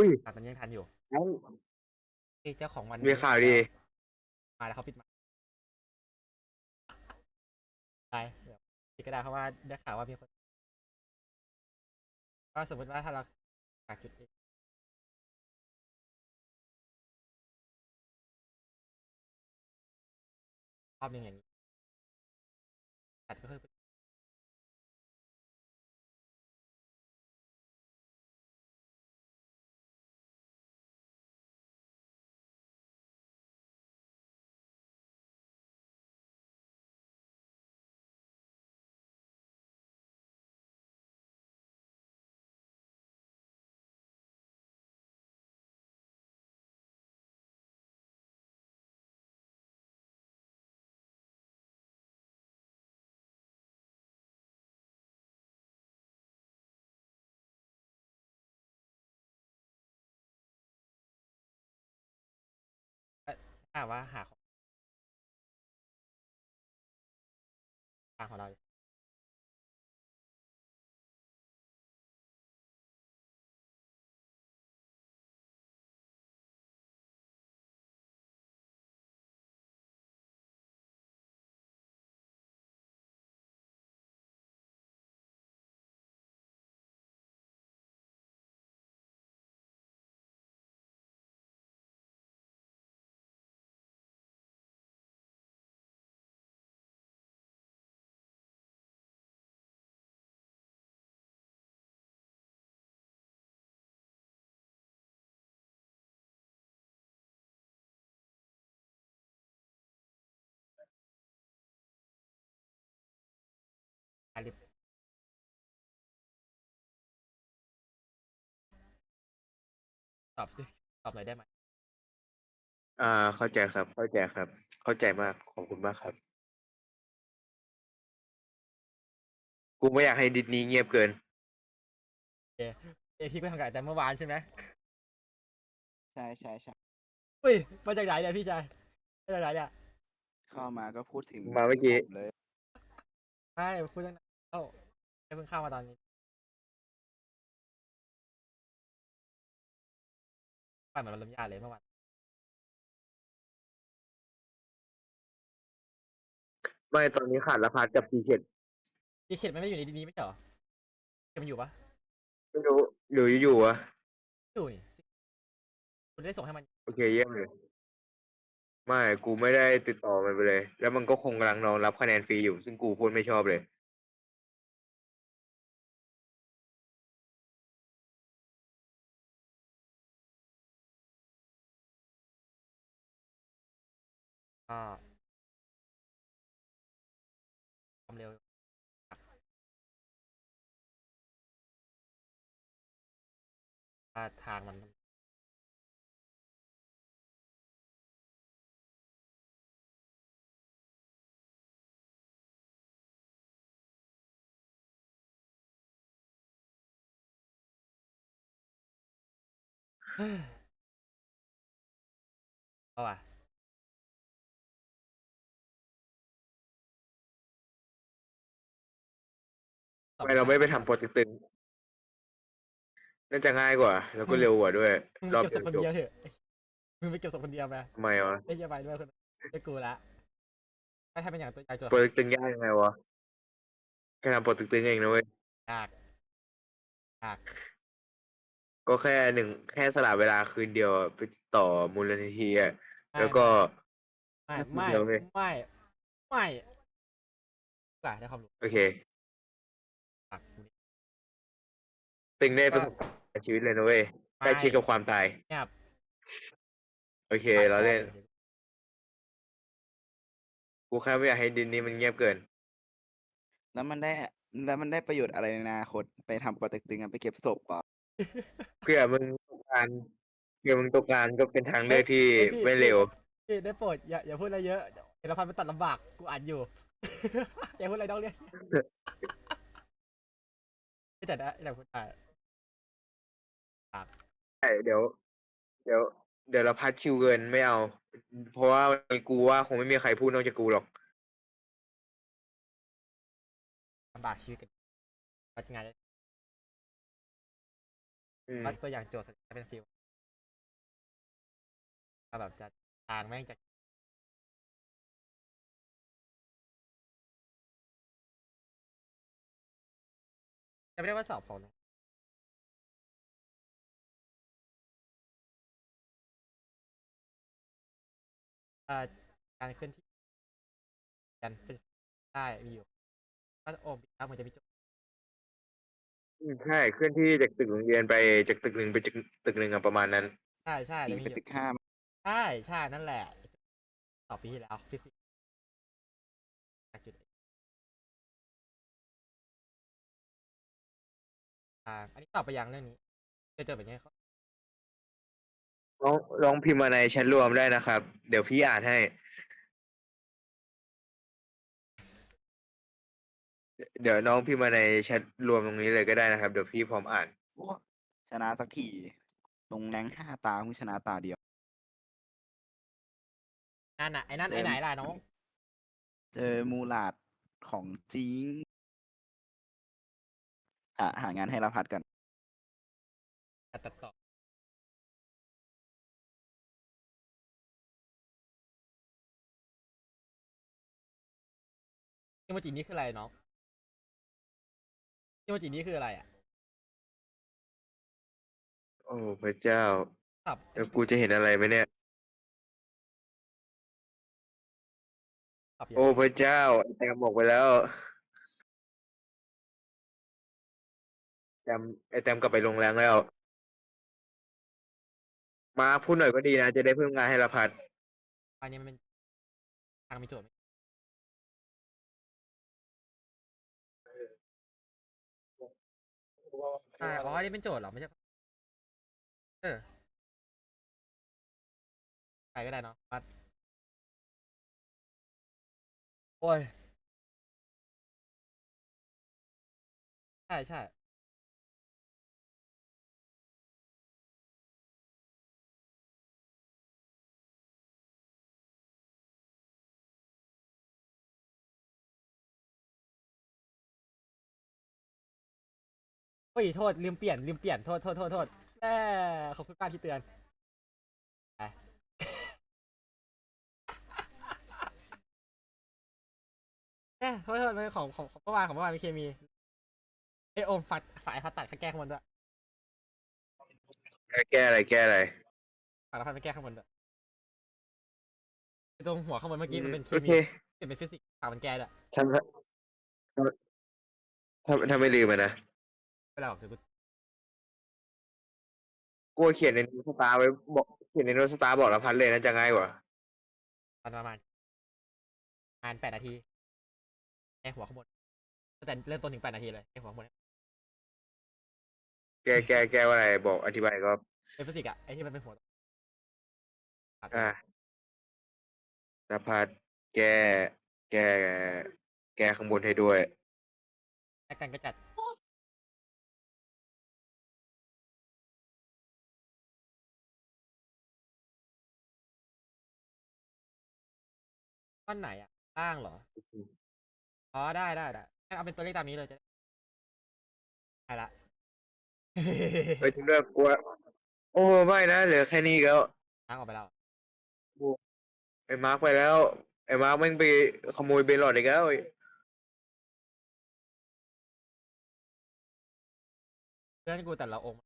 อุ้ยอะตอนนี้ยังทันอยู่เอ้าเอ้ยเจ้าของวันมีข่าวดี มาแล้วเขาปิดมาได้เดี๋ยวปิดก็ได้เพราะว่าได้ข่าวว่ามีคน ก็สมมติว่าถ้าเราจากจุด A รอบหนึ่งอย่างนี้ตัดก็คือ ว่าหาของทางของเรา ลิปตอบดิตอบหน่อยได้ไหมอ่า เข้าใจครับ เข้าใจครับ เข้าใจมาก ขอบคุณมากครับ กูไม่อยากให้ดิสนีย์เงียบเกิน เอที่ก็ทำกับอาจารย์เมื่อวานใช่ไหมใช่ใช่ใช่อุ้ยมาจากไหนเนี่ยพี่ชายมาจากไหนเนี่ยเข้ามาก็พูดถึงมาเมื่อกี้ ผมเลยไม่พูดตั้งนาน เอ้าไม่เพิ่งเข้ามาตอนนี้ไปเหมือนมันลมยาเลยเมื่อวานไม่ตอนนี้ขาดละพัดกับซีเค็ดพี่เข็ดมันไม่ได้อยู่ในดีนี้ไม่ใช่เหรอเข็ดมันอยู่ปะไม่รู้หรืออยู่ๆอะอยู่นี่คุณได้ส่งให้มันโอเคเยี่ยมเลยไม่กูไม่ได้ติดต่อมันไปเลย แล้วมันก็คงกำลังรองรับคะแนนฟรีอยู่ ซึ่งกูโคตรไม่ชอบเลย ถ้าทางมันเอาว่ะทำไมเราไม่ไปทำโปรติกต์ตึง น่าจะง่ายกว่า แล้วก็เร็วกว่าด้วย มึงรอบเก็บศเดีพยวคนจบเดียวเถอะมึงไปเก็บศพคนเดียวไปทำไมวะไม่เยอะไปด้วยคนไม่กูละไม่ถ้าเป็นอย่างตัวใหญ่ตัวโปรติกตึงยากยังไงวะแค่ทำโปรติกตึงเองนะเว้ย ยากยากก็แค่หนึ่งแค่สละเวลาคืนเดียวอะไปติดต่อมูลนิธิอะไม่แล้วก็ ไม่คืนไม่เดียวเว้ยไม่ไม่ไม่ได้ความรู้โอเค ปากกูนี่ ตึงได้ประสบการณ์ใน ชีวิตเลยนะเว้ยใกล้ชิดกับความตาย เงียบโอเคเราเล่นกูแค่ไม่อยากให้ดินนี้มันเงียบเกิน แล้วมันได้แล้วมันได้ประโยชน์อะไรในอนาคตไปทำโปรเจกต์ตึงอะไปเก็บศพเปล่าเพื่อมึงต้องการเพื่อมึงต้องการก็เป็นทางเลือกที่เอ้ยพี่ไม่เร็วพี่ได้โปรดอย่าอย่าพูดอะไรเยอะเดี๋ยวเราพันไปตัดลำบากกูอ่านอยู่ อย่าพูดอะไรต้องเรียกไม่แต่นะแต่พูดได้ ใช่เดี๋ยว เดี๋ยว เดี๋ยวเราพัดชิวเกินไม่เอา เพราะว่าวันนี้กูว่าคงไม่มีใครพูดนอกจากกูหรอกลำบากชีวิตกันปัจงานอืมว่าตัวอย่างโจทย์จะเป็นฟิลว่าแบบจะต่างแม่งจากจะไม่ได้ว่าสอบของนะ อ่อการเคลื่อนที่กันเป็นได้มีอยู่ก็โอมครับมันจะมีโจทย์อืมใช่เคลื่อนที่จากตึกโรงเรียนไปจากตึกหนึ่งไปตึกตึกหนึ่งอะประมาณนั้นใช่ใช่ตีจะมีไปอยู่ตึกห้าใช่ใช่นั่นแหละตอบปีที่แล้วฟิสิกส์จุดอ่าอันนี้ตอบไปยังเรื่องนี้เจอเจอแบบนี้เขา ลองลองพิมพ์มาในแชทรวมได้นะครับ เดี๋ยวพี่อ่านให้ เดี๋ยวน้องพิมพ์มาในแชทรวมตรงนี้เลยก็ได้นะครับ เดี๋ยวพี่พร้อมอ่านโอ้ชนะสักทีลงแรงห้าตาเพิ่งชนะตาเดียว นั่นน่ะไอ้นั่นเจมไอ้ไหนล่ะน้องเจอมูลาดของจริงหาหางานให้เราพัดกันตัดต่อ โมจินี้คืออะไรน้องอิโมจินี้คืออะไรอะโอ้พระเจ้าตอบแล้วกูจะเห็นอะไรไหมเนี่ยตอบยังโอ้พระเจ้าไอ้แตมบอกไปแล้วแตมไอแตมกลับไปโรงแรมแล้ว มาพูดหน่อยก็ดีนะ จะได้เพิ่มงานให้ละพัด อันนี้มันเป็นทางมีโจทย์ไหม อ่าอ๋ออันนี้เป็นโจทย์เหรอไม่ใช่ เออใครก็ได้เนาะปัดโอ้ย ใช่ใช่ อ้ยโทษลืมเปลี่ยนลืมเปลี่ยนโทษโทษโทษโทษแม่ขอบคุณป้ากที่เตือนไปเอ้ยโทษโทษของของของเมื่อวานของเมื่อวานมีเคมีเอยโอมฝัดฝ่ายพัดตัดข้างแก้ข้างบนด้วยแก้อะไรแก้อะไรฝ่ายพัดไปแก้ข้างบนด้วยไอ้ตรงหัวข้างบนเมื่อกี้มันเป็นเคโอมีเคเปลี่ยนเป็นฟิสิกส์ฝ่ายมันแก้ด้วยทำทำทำไม่ลืมอะนะ ไม่เป็นไรหรอกเดี๋ยวกูกูเขียนในโน้ตสตาร์ไว้บอกเขียนในโน้ตสตาร์บอกละพัดเลยนะจะง่ายกว่าตอนประมาณประมาณแปดนาทีแก้หัวข้างบนตั้งแต่เริ่มต้นถึงแปดนาทีเลยแก้หัวข้างบนแก้แก้แก้ว่าอะไรบอกอธิบายก็เป็นฟิสิกส์อะไอ้ที่มันเป็นหัวอะอะนภัสแก้แก้แก้ข้างบนให้ด้วย แล้วกันก็จัด ก้อนไหนอะล่างเหรอ อ๋อได้ได้ได้งั้นเอาเป็นตัวเลขตามนี้เลยจะได้ได้ละเฮ้ยถึงเลิกกลัว โอ้ไม่นะเหลือแค่นี้อีกแล้ว ล้างออกไปแล้ว ไอ้มาร์คไปแล้ว ไอ้มาร์คแม่งไปขโมยเบลลอดอีกแล้วไอ้เพื่อนกูแต่ละองค์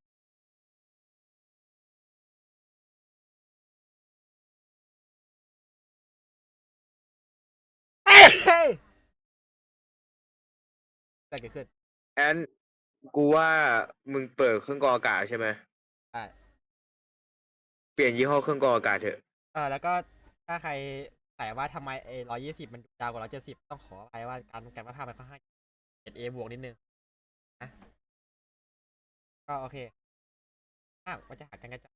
ยแต่เกิดขึ้น แอนกูว่ามึงเปิดเครื่องกรองอากาศใช่ไหมใช่ เปลี่ยนยี่ห้อเครื่องกรองอากาศเถอะ เออแล้วก็ถ้าใครใส่ว่าทำไมเอร้อยยี่สิบมันยาวกว่าร้อยเจ็ดสิบต้องขออภัยว่าการการวาดภาพมันค่อนข้างเอ็ดเอบวกนิดนึงนะก็โอเคอ้าวว่าจะหากันกระจาย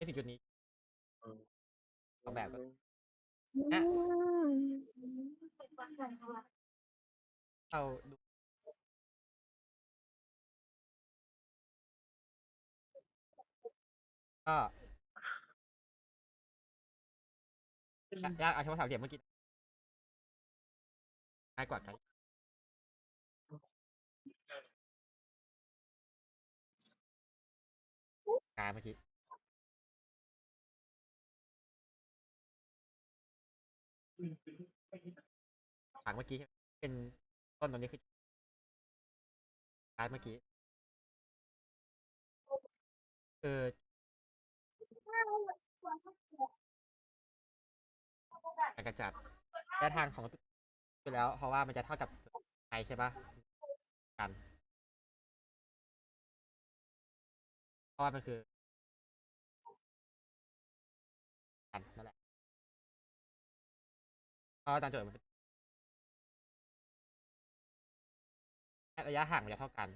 ไม่ถึงจุดนี้ เอาแบบก็อะ เอาดูก็ยากเอาเฉพาะสามเหลี่ยมเมื่อกี้ง่ายกว่ากันกายเมื่อกี้ังเมื่อกี้เป็นต้นตรงนี้คือกายเมื่อกี้คือการกระจัดระยะทางของไปแล้ว เพราะว่ามันจะเท่ากับไอใช่ปะกันเพราะว่ามันคือกันนั่นแหละเพราะว่าตามโจทย์มันเป็น ระยะห่างมันจะเท่ากัน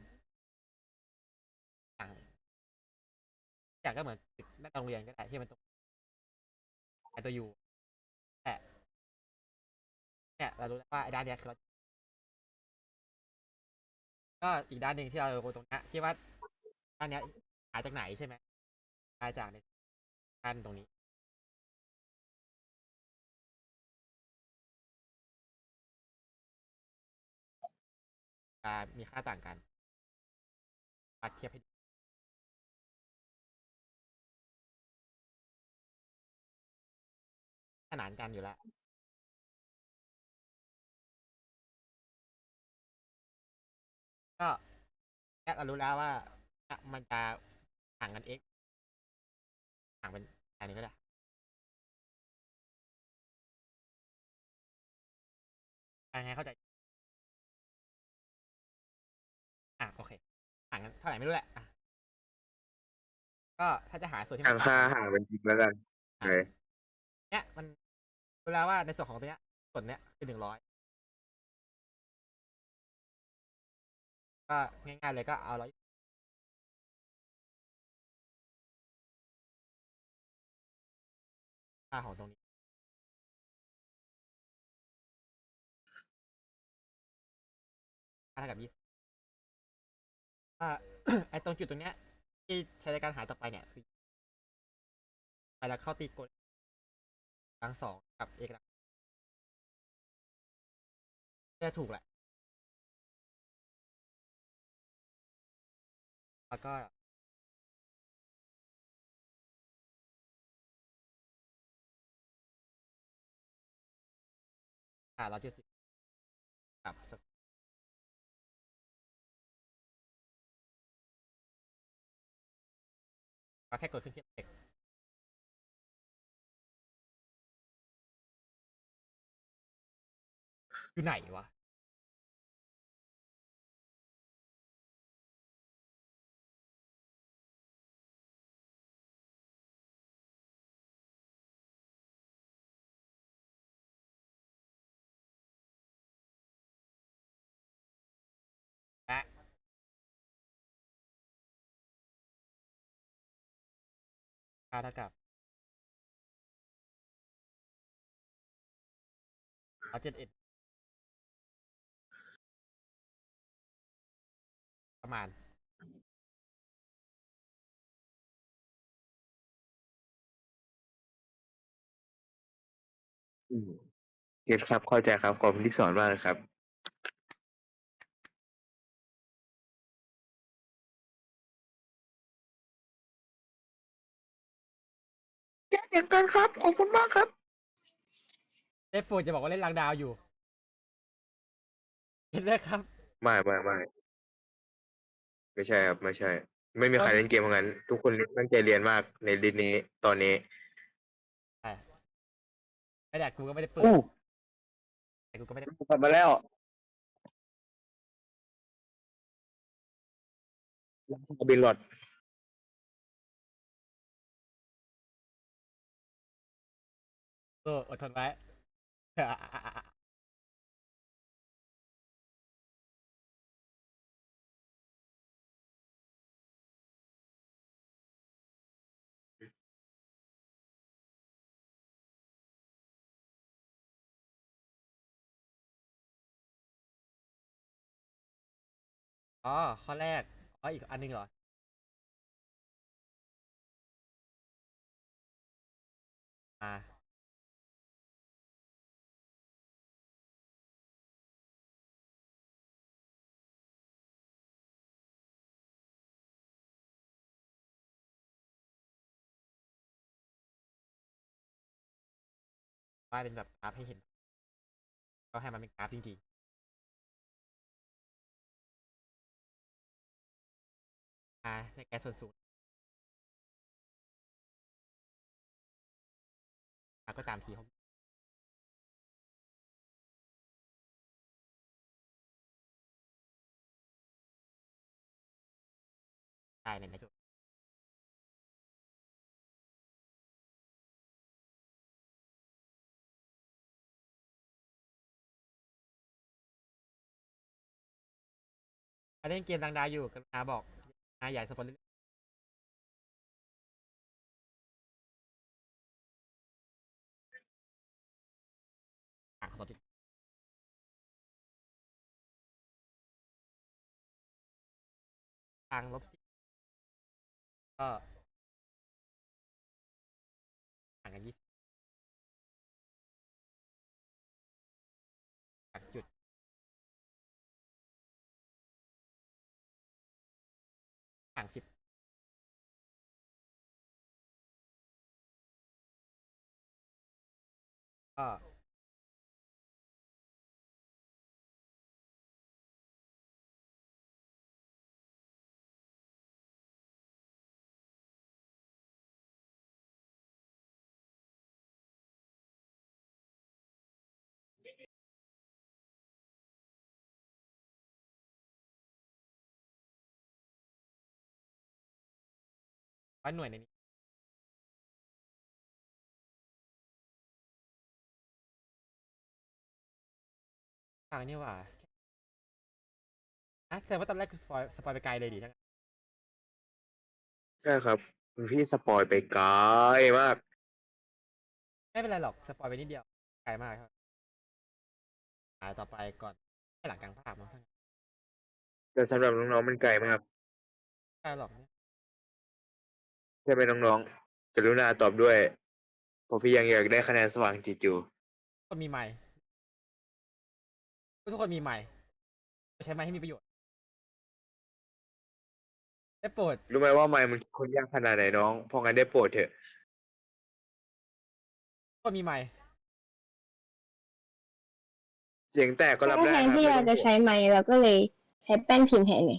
ห่างจากก็เหมือนตึกหน้าโรงเรียนก็ได้ที่มันตรงไอตัวยูแต่เนี่ยเรารู้แล้วว่าไอ้ด้านเนี้ยคือเราก็อีกด้านหนึ่งที่เราตรงเนี้ยที่ว่าด้านเนี้ยหาจากไหนใช่ไหมมาจากในด้านตรงนี้ามีค่าต่างกันวัดเทียบให้ขนานกันอยู่แล้วก็แค่เรารู้แล้วว่ามันจะห่างกัน x ห่างเป็นอันนี้ก็ได้อ่าไงเข้าใจ อะโอเคห่างกันเท่าไหร่ไม่รู้แหละอะก็ถ้าจะหาส่วนที่ทามังนค่าห่างเป็นจริงแล้วกันอะเลยเนี่ยมันรู้แล้วว่าในส่วนของตัวเนี้ย ส่วนเนี้ยคือหนึ่งร้อยก็ง่ายๆเลยก็เอาร้อยค่าของตรงนี้ ค่าเท่ากับยี่สิบ ว่าไอ้ตรงจุดตรงเนี้ย ที่ใช้ในการหาต่อไปเนี่ยคือไปแล้วเข้าตีกดกลางสองกับเอกลักษณ์จะถูกแหละ แล้วก็อ่าเราจะสิบกับสก็ แค่กดขึ้นเทียบเอกอยู่ไหนวะ ค่าเท่ากับร้อยเจ็ดเอ็ดประมาณอืมเก็ตครับเข้าใจครับขอบคุณที่สอนมากเลยครับ เห็นกันครับ ขอบคุณมากครับเดฟปูจะบอกว่าเล่นรางดาวอยู่ เห็นไหมครับ ไม่ไม่ไม่ไม่ใช่ครับ ไม่ใช่ ไม่มีใครเล่นเกมเหมือนกัน ทุกคนตั้งใจเรียนมากในดินนี้ตอนนี้ใช่ไม่ได้กูก็ไม่ได้เปิดอู้แต่กูก็ไม่ได้กลับมาแล้วบินหลอด เอออดทนไว้ อ๋อ ข้อแรก อ๋อ อีกอันหนึงเหรอ อ่า วาดเป็นแบบกราฟให้เห็น ก็ให้มันเป็นกราฟจริงๆอ่าในแกนส่วนสูงอะก็ตามทีเขาได้ในในจุด เล่นเกมดังดาอยู่กรุณาบอกนาใหญ่สปอนเซอร์อะสดทางลบสิก็ห่างกันยี่สิบ ห่างสิบก็ ร้อยหน่วยในนี้อ่านี่หว่าอะแต่ว่าตอนแรกคือสปอยสปอยไปไกลเลยดิทั้งนั้นใช่ครับคุณพี่สปอยไปไกลมาก ไม่เป็นไรหรอกสปอยไปนิดเดียวไกลมากครับอ่าต่อไปก่อนให้หลังกลางภาพมั้งแต่สำหรับน้องๆมันไกลมาก ไกลหรอกเนี่ย ใช่ไหมน้องๆกรุณาตอบด้วยเพราะพี่ยังอยากได้คะแนนสว่างจิตอยู่ทุกคนมีไมค์ทุกคนมีไมค์ใช้ไมค์ให้มีประโยชน์ได้โปรดรู้ไหมว่าไมค์มันคนยากขนาดไหนน้องเพราะงั้นได้โปรดเถอะทุกคนมีไมค์เสียงแตกก็รับก็ได้แทคนรับที่ไม่เราต้องจะห่วงใช้ไม้เราก็เลยใช้แป้นพิมพ์แทนไง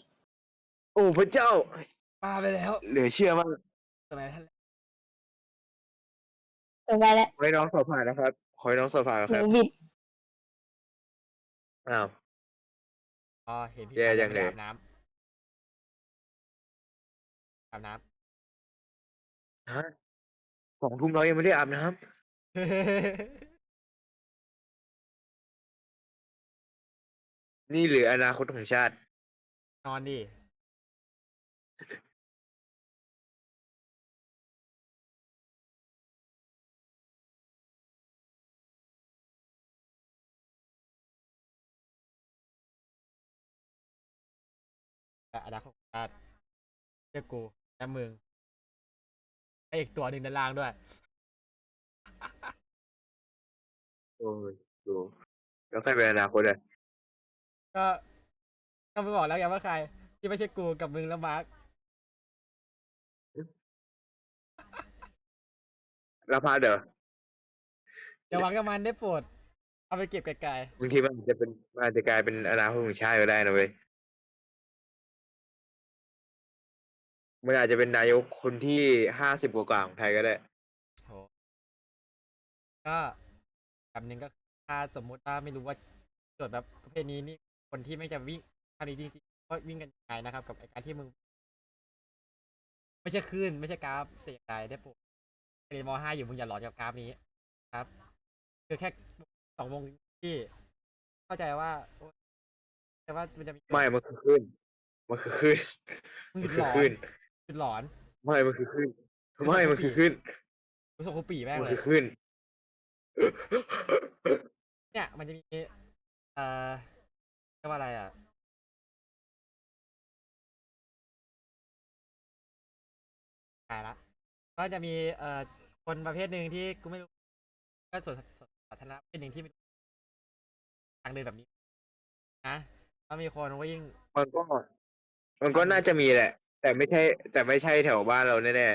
โอ้พระเจ้ามาไปแล้ว เหลือเชื่อมาก สมัยท่านต่อไปแล้วขอให้น้องสอบผ่านนะครับ ขอให้น้องสอบผ่านหคนูรับบิดอ้าว อ๋อเห็นพี่แย่ปาจัยังไม่ได้เลย อาบน้ำอาบน้ฮะสองทุ่มน้อยยังไม่ได้อาบน้ำำนี่หรืออนาคตของชาติ นอนดิ อนาคตของชาติเจ้ากูและมึงไอ้อีกตัวหนึ่งด้านล่างด้วย โอ้ยดูแล้วใครเป็นอนาคตอะก็ก็ไม่บอกแล้วไงว่าใคร ที่ไม่ใช่กูกับมึงแล้วมาร์คแล้วพาเด้ออย่าหวังกับมันได้โปรดเอาไปเก็บไกลบางทีมันอาจจะเป็นมันอาจจะกลายเป็นอนาคตของชาติก็ได้นะเว้ย มันอาจจะเป็นนายกคนที่ห้าสิบกว่าๆของไทยก็ได้ๆโหก็แบบหนึ่งก็ถ้าสมมุติว่าไม่รู้ว่าโจทย์แบบประเภทนี้นี่คนที่ไม่จะวิ่งทำนี้จริงๆก็วิ่งกันยังไงนะครับ กับไอ้การที่มึง ไม่ใช่คลื่นไม่ใช่กราฟแต่อย่างใดได้โปรดเรียนมห้าอยู่มึงอย่าหลอนกับกราฟนี้ครับ คือแค่สองวงที่ เข้าใจว่าโอ๊ยแต่ว่ามันจะมี ไม่ มันคือขึ้น มันคือขึ้นมึงหมัยุนดคืหลออนขึ้น หยุดหลอนไม่มันคือขึ้นคือไม่สองมันปีคือขึ้นกูส่งครูปีแม่งมันเลคืย อขึ้น เนี่ยมันจะมี เอ่อเรียกว่าอะไรอะ ตายละ ก็จะมี เอ่อ คนประเภทหนึ่งที่กูไม่รู้ ก็ส่วนส่วนสาธารณะประเภทหนึ่งที่ไม่รู้ทางเดินแบบนี้ นะแล้วมีคนวิ่ง มันก็ มันก็น่าจะมีแหละ แต่ไม่ใช่ แต่ไม่ใช่แถวบ้านเราแน่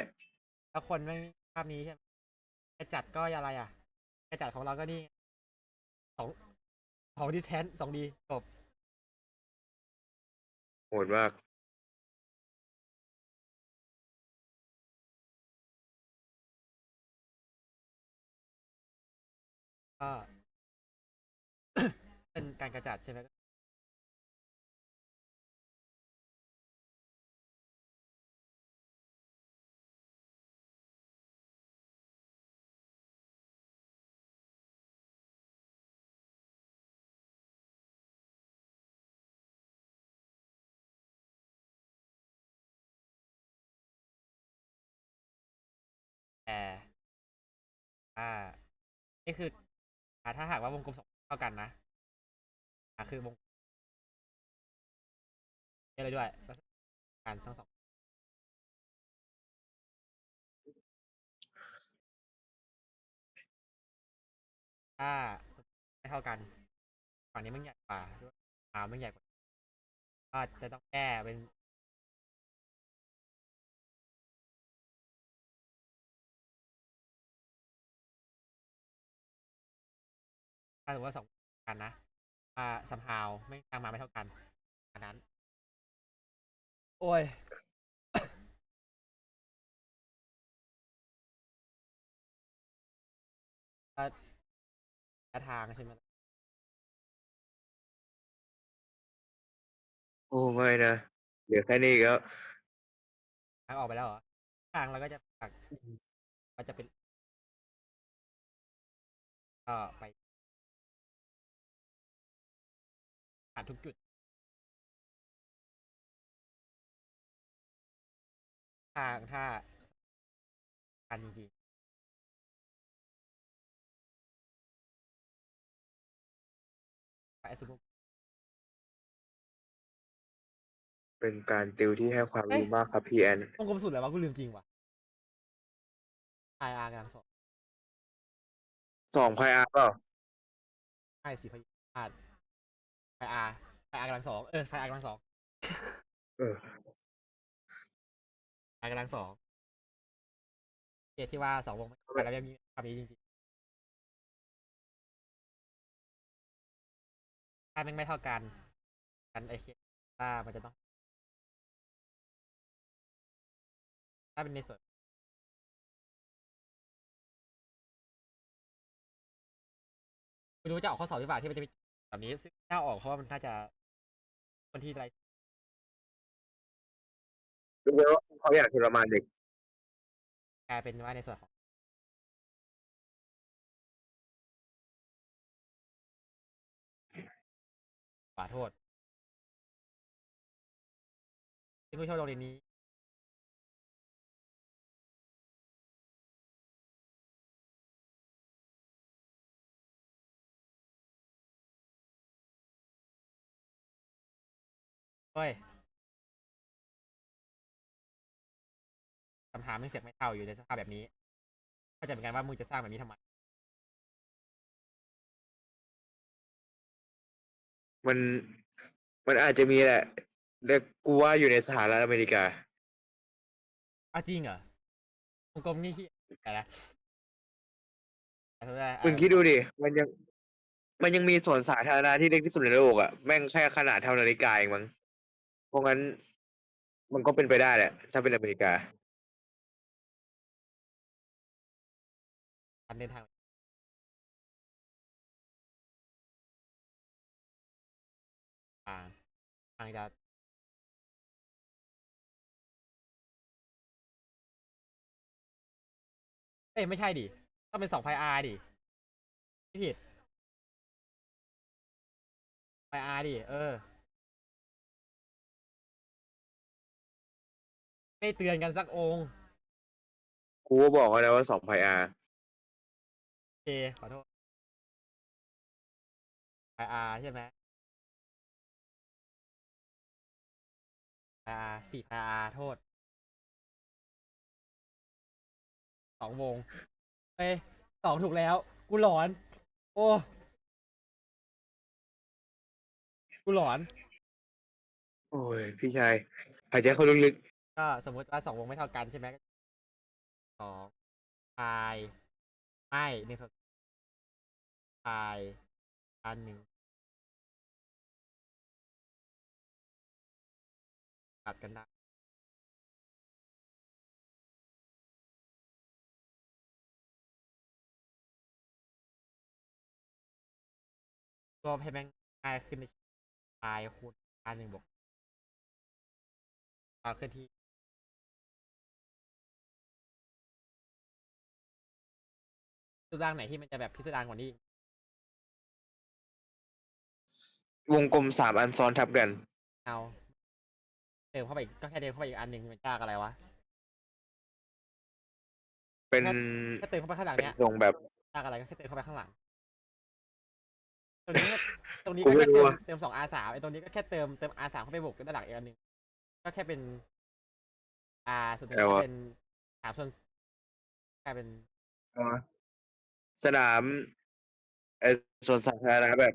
แล้วคนไม่มีภาพนี้ใช่ไหมจะจัดก็อะไรอะกระจัดของเราก็นี่สองสองดิแทนสองดีจบโหดมาก ก็ เป็นการกระจัดใช่ไหม แต่อ่า นี่คือ อ่าถ้าหากว่าวงกลมสองเท่ากันนะ อ่าคือวงเยอะเลยด้วยกันทั้งสองถ้าไม่เท่ากันฝั่งนี้มันใหญ่กว่าด้วยขามันใหญ่กว่าก็จะต้องแก้เป็นาสมมติว่าสองกันนะว่าสัมฮาวไม่กลางมาไม่เท่ากันอันนั้น โอ้ยก็ระยะทางใช่ไหมโอ้ไม่นะเหลือแค่นี้อีกแล้วทางออกไปแล้วเหรอทางเราก็จะตักก็จะเป็นก็ไป ทุกจุดทางถ้าการจริงๆไปสมมุติเป็นการติวที่ให้ความเอ๊ะรู้มากครับพี่แอนวงกลมสุดแล้ววะกูลืมจริงว่ะไออาร์กำลังสองสองพายอาร์เปล่าไอสีพยาธิ ไฟอาร์ไฟอาร์กำลังสองเออไฟอาร์กำลังสองเออไฟกำลังสองเกตที่ว่าสองวงไม่เท่ากันแล้วยังมีคำนี้จริงๆถ้าแม่งไม่เท่ากันกันไอเคถ้ามันจะต้อง ถ้าเป็นในส่วนไม่รู้จะออกข้อสอบหรือเปล่าที่มันจะเป็น แบบนี้ซึ่งน่าออกเพราะว่ามันน่าจะคนที่ไรรู้ไหมว่าเขาอยากทรมานเด็กกลายเป็นว่าในส่วนของขอโทษที่ผู้ชมโรงเรียนนี้ ฮ้ยคำถามยังเสียงไม่เท่าอยู่ในสภาพแบบนี้เข้าใจเหมือนกันว่ามึงจะสร้างแบบนี้ทำไม มันมันอาจจะมีแหละแต่กูว่าอยู่ในสหรัฐอเมริกา อ้าวจริงเหรอวงกลมนี่ที่อะไรนะอะสมมุติว่ามึงคิดดูดิ มันยัง มันยังมีสวนสาธารณะที่เล็กที่สุดในโลกอะ แม่งแค่ขนาดเท่านาฬิกาเองมั้ง เพราะงั้น มันก็เป็นไปได้แหละ ถ้าเป็นอเมริกา การเดินทางทางทางจะเอ้ยไม่ใช่ดิ ต้องเป็นสองไฟอาร์ดิไม่ผิดไฟอาร์ดิ เออ ไม่เตือนกันสักองค์กูก็บอกแล้วว่าสองพายอาร์โอเคขอโทษไฟอาร์ใช่ไหมไฟอาร์สี่ไฟอาร์โทษสองวงเอ้ยสองถูกแล้ว กูหลอน โอ้กูหลอน โอ้ย พี่ชายหายใจเข้าลึก ก็สมมติว่าสองวงไม่เท่ากันใช่ไหมสองพายไม่หนึ่งส่วนตายอันหนึ่งตัดกันได้ก็ให้แม่งง่ายขึ้นในตายคูณอันหนึ่งบวกเอาขึ้นที่ ตัวร่างไหนที่มันจะแบบพิสดารกว่านี้อีกวงกลมสามอันซ้อนทับกัน เอาเติมเข้าไปอีกก็แค่เติมเข้าไปอีกอันหนึ่งมันยากอะไรวะเป็นแค่เติมเข้าไปข้างหลังเป็นเนี้ยทรงแบบ ยากอะไรก็แค่เติมเข้าไปข้างหลัง ตรงนี้ก็ตรงนี้กูก็ไม่แค่รู้เติมอะ เติมสอง R สามไอ้ตรงนี้ก็แค่เติมเติม R สามเข้าไปบวกด้านหลังอีกอันหนึ่งก็แค่เป็น R ส่วนตรงนี้ก็เป็นสามส่วนกลายเป็น สนามเอส่วนสาธารณะแบบ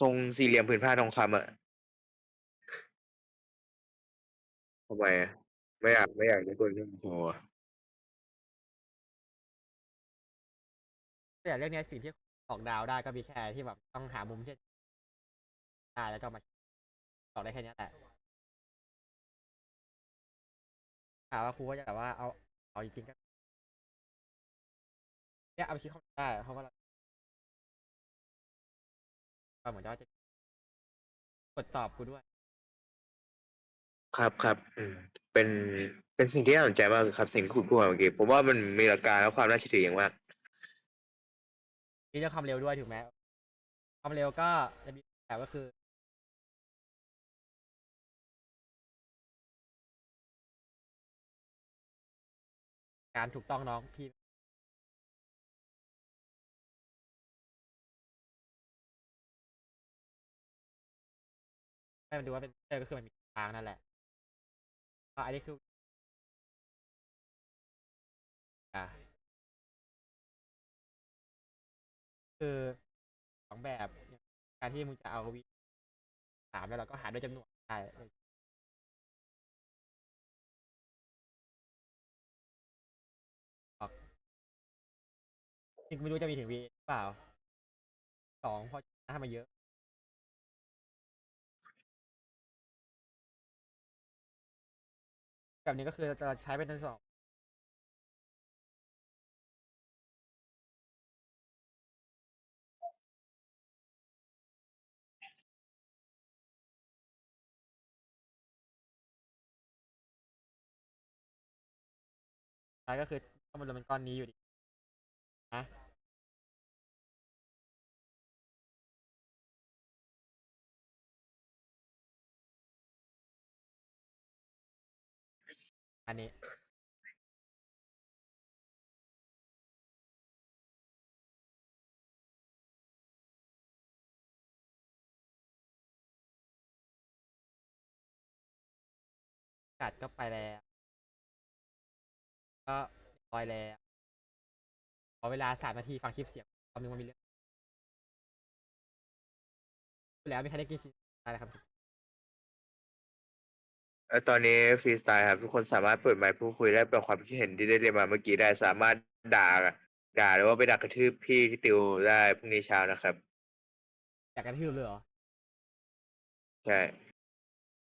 ทรงสี่เหลี่ยมผืนผ้าทองคำอะทำไมอะไม่อยากไม่อยากได้คนที่องโหแต่เรื่องเนี้ยสิ่งที่ออกดาวได้ก็มีแค่ที่แบบต้องหามุมที่ได้แล้วก็มาออกได้แค่เนี้ยแหละถามว่าครูก็จะแบบว่าเอาเอาจริงๆก็ เนี่ยเอาไปคิดเข้าได้ เพราะว่าเราก็เหมือนว่าจะกดตอบกูด้วย ครับครับอืมเป็นเป็นสิ่งที่น่าสนใจมากครับสิ่งที่คุณพูดมาเมื่อกี้ผมว่ามันมีหลักการและความน่าเชื่อถืออย่างมากมีเรื่องความเร็วด้วยถูกไหมความเร็วก็จะมีแบบก็คือการถูกต้องน้องพี่ ให้มันดูว่าเป็นเออก็คือมันมีทางนั่นแหละอันนี้คืออะคือสองแบบการที่มึงจะเอาวิสามแล้วเราก็หารด้วยจำนวนได้ออกจริงไม่รู้จะมีถึงวีหรือเปล่าสองเพราะถ้ามาเยอะ แบบนี้ก็คือจะใช้เป็นทั้งสองใช้ก็คือข้องมันรวมเป็นก้อนนี้อยู่ดี อันนี้ กัดก็ไปแล้ว ก็ลอยแล้วขอเวลาสามนาทีฟังคลิปเสียงตอนนึงมันมีเรื่อง แล้วมีใครได้กินชิ้นอะไรครับ เอ่อตอนนี้ฟรีสไตล์ครับ ทุกคนสามารถเปิดไมค์พูดคุยและแปลความคิดเห็นที่ได้เรียนมาเมื่อกี้ได้สามารถด่า ด่าหรือว่าไปดักกระทืบพี่ที่ติวได้พรุ่งนี้เช้านะครับ อยากกระทืบเลยเหรอ ใช่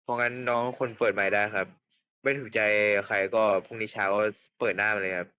เพราะงั้นน้องคนเปิดไมค์ได้ครับ ไม่ถูกใจใครก็พรุ่งนี้เช้าก็เปิดหน้ามาเลยครับ